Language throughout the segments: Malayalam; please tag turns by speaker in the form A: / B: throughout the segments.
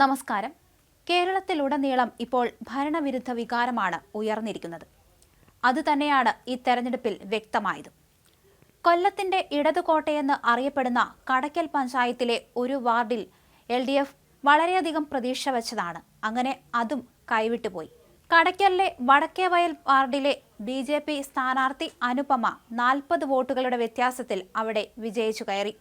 A: നമസ്കാരം. കേരളത്തിലുടനീളം ഇപ്പോൾ ഭരണവിരുദ്ധ വികാരമാണ് ഉയർന്നിരിക്കുന്നത്. അതുതന്നെയാണ് ഈ തെരഞ്ഞെടുപ്പിൽ വ്യക്തമായത്. കൊല്ലത്തിന്റെ ഇടതുകോട്ടയെന്ന് അറിയപ്പെടുന്ന കടയ്ക്കൽ പഞ്ചായത്തിലെ ഒരു വാർഡിൽ എൽ ഡി എഫ് വളരെയധികം പ്രതീക്ഷ വെച്ചതാണ്. അങ്ങനെ അതും കൈവിട്ടുപോയി. കടയ്ക്കലിലെ വടക്കേവയൽ വാർഡിലെ ബി ജെ പി സ്ഥാനാർത്ഥി അനുപമ നാൽപ്പത് വോട്ടുകളുടെ വ്യത്യാസത്തിൽ അവിടെ വിജയിച്ചു കയറി.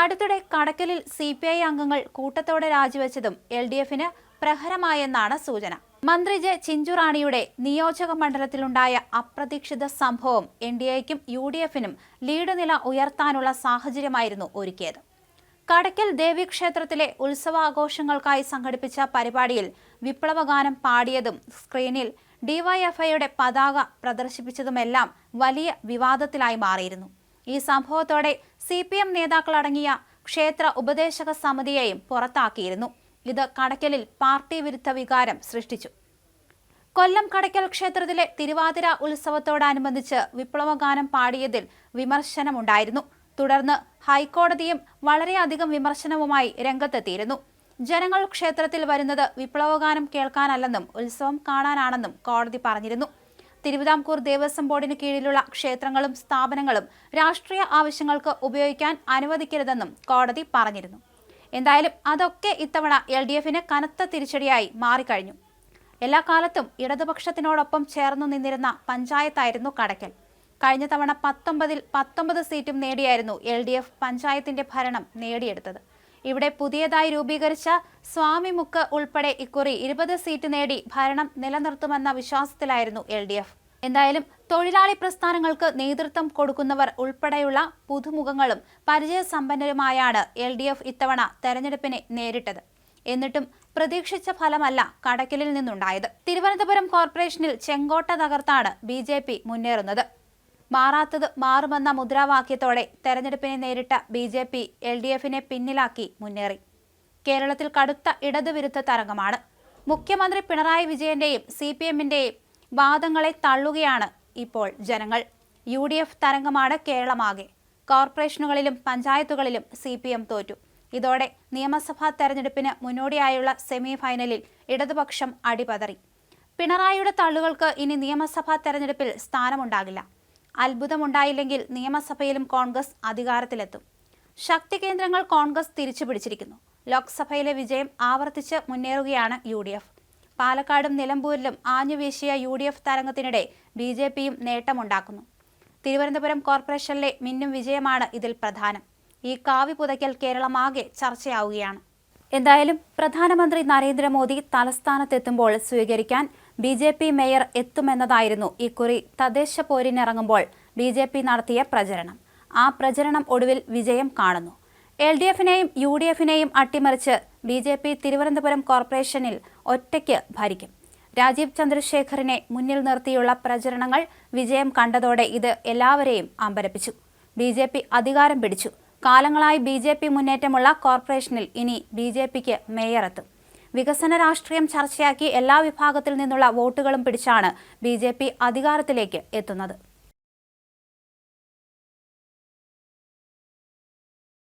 A: അടുത്തിടെ കടക്കലിൽ സി പി ഐ അംഗങ്ങൾ കൂട്ടത്തോടെ രാജിവെച്ചതും എൽ ഡി എഫിന് പ്രഹരമായെന്നാണ് സൂചന. മന്ത്രി ജെ ചിഞ്ചുറാണിയുടെ നിയോജക മണ്ഡലത്തിലുണ്ടായ അപ്രതീക്ഷിത സംഭവം എൻ ഡി എക്കും യു ഡി എഫിനും ലീഡ് നില ഉയർത്താനുള്ള സാഹചര്യമായിരുന്നു ഒരുക്കിയത്. കടയ്ക്കൽ ദേവീക്ഷേത്രത്തിലെ ഉത്സവാഘോഷങ്ങൾക്കായി സംഘടിപ്പിച്ച പരിപാടിയിൽ വിപ്ലവഗാനം പാടിയതും സ്ക്രീനിൽ ഡിവൈഎഫ്ഐയുടെ പതാക പ്രദർശിപ്പിച്ചതുമെല്ലാം വലിയ വിവാദത്തിലായി മാറിയിരുന്നു. ഈ സംഭവത്തോടെ സി പി എം നേതാക്കളടങ്ങിയ ക്ഷേത്ര ഉപദേശക സമിതിയെയും പുറത്താക്കിയിരുന്നു. ഇത് കടയ്ക്കലിൽ പാർട്ടി വിരുദ്ധ വികാരം സൃഷ്ടിച്ചു. കൊല്ലം കടയ്ക്കൽ ക്ഷേത്രത്തിലെ തിരുവാതിര ഉത്സവത്തോടനുബന്ധിച്ച് വിപ്ലവഗാനം പാടിയതിൽ വിമർശനമുണ്ടായിരുന്നു. തുടർന്ന് ഹൈക്കോടതിയും വളരെയധികം വിമർശനവുമായി രംഗത്തെത്തിയിരുന്നു. ജനങ്ങൾ ക്ഷേത്രത്തിൽ വരുന്നത് വിപ്ലവഗാനം കേൾക്കാനല്ലെന്നും ഉത്സവം കാണാനാണെന്നും കോടതി പറഞ്ഞിരുന്നു. തിരുവിതാംകൂർ ദേവസ്വം ബോർഡിന് കീഴിലുള്ള ക്ഷേത്രങ്ങളും സ്ഥാപനങ്ങളും രാഷ്ട്രീയ ആവശ്യങ്ങൾക്ക് ഉപയോഗിക്കാൻ അനുവദിക്കരുതെന്നും കോടതി പറഞ്ഞിരുന്നു. എന്തായാലും അതൊക്കെ ഇത്തവണ എൽ ഡി എഫിന് കനത്ത തിരിച്ചടിയായി മാറിക്കഴിഞ്ഞു. എല്ലാ കാലത്തും ഇടതുപക്ഷത്തിനോടൊപ്പം ചേർന്നു നിന്നിരുന്ന പഞ്ചായത്തായിരുന്നു കടയ്ക്കൽ. കഴിഞ്ഞ തവണ പത്തൊമ്പതിൽ പത്തൊമ്പത് സീറ്റും നേടിയായിരുന്നു എൽ ഡി എഫ് പഞ്ചായത്തിന്റെ ഭരണം നേടിയെടുത്തത്. ഇവിടെ പുതിയതായി രൂപീകരിച്ച സ്വാമിമുക്ക് ഉൾപ്പെടെ ഇക്കുറി ഇരുപത് സീറ്റ് നേടി ഭരണം നിലനിർത്തുമെന്ന വിശ്വാസത്തിലായിരുന്നു എൽ എന്തായാലും തൊഴിലാളി പ്രസ്ഥാനങ്ങൾക്ക് നേതൃത്വം കൊടുക്കുന്നവർ ഉൾപ്പെടെയുള്ള പുതുമുഖങ്ങളും പരിചയസമ്പന്നരുമായാണ് എൽ ഡി എഫ് ഇത്തവണ തെരഞ്ഞെടുപ്പിനെ നേരിട്ടത്. എന്നിട്ടും പ്രതീക്ഷിച്ച ഫലമല്ല കടക്കലിൽ നിന്നുണ്ടായത്. തിരുവനന്തപുരം കോർപ്പറേഷനിൽ ചെങ്കോട്ട തകർത്താണ് ബി മുന്നേറുന്നത്. മാറാത്തത് മാറുമെന്ന മുദ്രാവാക്യത്തോടെ തെരഞ്ഞെടുപ്പിനെ നേരിട്ട B J P L D എഫിനെ പിന്നിലാക്കി മുന്നേറി. കേരളത്തിൽ കടുത്ത ഇടതുവിരുദ്ധ തരംഗമാണ്. മുഖ്യമന്ത്രി പിണറായി വിജയന്റെയും സി പി എമ്മിന്റെയും വാദങ്ങളെ തള്ളുകയാണ് ഇപ്പോൾ ജനങ്ങൾ. യു ഡി എഫ് തരംഗമാണ് കേരളമാകെ. കോർപ്പറേഷനുകളിലും പഞ്ചായത്തുകളിലും സി പി എം തോറ്റു. ഇതോടെ നിയമസഭാ തെരഞ്ഞെടുപ്പിന് മുന്നോടിയായുള്ള സെമി ഫൈനലിൽ ഇടതുപക്ഷം അടിപതറി. പിണറായിയുടെ തള്ളുകൾക്ക് ഇനി നിയമസഭാ തെരഞ്ഞെടുപ്പിൽ സ്ഥാനമുണ്ടാകില്ല. അത്ഭുതമുണ്ടായില്ലെങ്കിൽ നിയമസഭയിലും കോൺഗ്രസ് അധികാരത്തിലെത്തും. ശക്തി കേന്ദ്രങ്ങൾ കോൺഗ്രസ് തിരിച്ചുപിടിച്ചിരിക്കുന്നു. ലോക്സഭയിലെ വിജയം ആവർത്തിച്ച് മുന്നേറുകയാണ് യു ഡി എഫ്. പാലക്കാടും നിലമ്പൂരിലും ആഞ്ഞുവീശിയ യു ഡി എഫ് തരംഗത്തിനിടെ ബി ജെ പിയും നേട്ടമുണ്ടാക്കുന്നു. തിരുവനന്തപുരം കോർപ്പറേഷനിലെ മിന്നും വിജയമാണ് ഇതിൽ പ്രധാനം. ഈ കാവി പുതയ്ക്കൽ കേരളമാകെ ചർച്ചയാവുകയാണ്. എന്തായാലും പ്രധാനമന്ത്രി നരേന്ദ്രമോദി തലസ്ഥാനത്തെത്തുമ്പോൾ സ്വീകരിക്കാൻ ബി ജെ പി മേയർ എത്തുമെന്നതായിരുന്നു ഇക്കുറി തദ്ദേശ പോരിനിറങ്ങുമ്പോൾ ബി ജെ പി നടത്തിയ പ്രചരണം. ആ പ്രചരണം ഒടുവിൽ വിജയം കാണുന്നു. എൽ ഡി എഫിനെയും യു ഡി എഫിനെയും അട്ടിമറിച്ച് ബി ജെ പി തിരുവനന്തപുരം കോർപ്പറേഷനിൽ ഒറ്റയ്ക്ക് ഭരിക്കും. രാജീവ് ചന്ദ്രശേഖറിനെ മുന്നിൽ നിർത്തിയുള്ള പ്രചരണങ്ങൾ വിജയം കണ്ടതോടെ ഇത് എല്ലാവരെയും അമ്പരപ്പിച്ചു. ബി ജെ പി അധികാരം പിടിച്ചു. കാലങ്ങളായി ബി ജെ പി മുന്നേറ്റമുള്ള കോർപ്പറേഷനിൽ ഇനി ബി ജെ പിക്ക് മേയറെത്തും വികസന രാഷ്ട്രീയം ചർച്ചയാക്കി എല്ലാ വിഭാഗത്തിൽ നിന്നുള്ള വോട്ടുകളും പിടിച്ചാണ് ബി അധികാരത്തിലേക്ക് എത്തുന്നത്.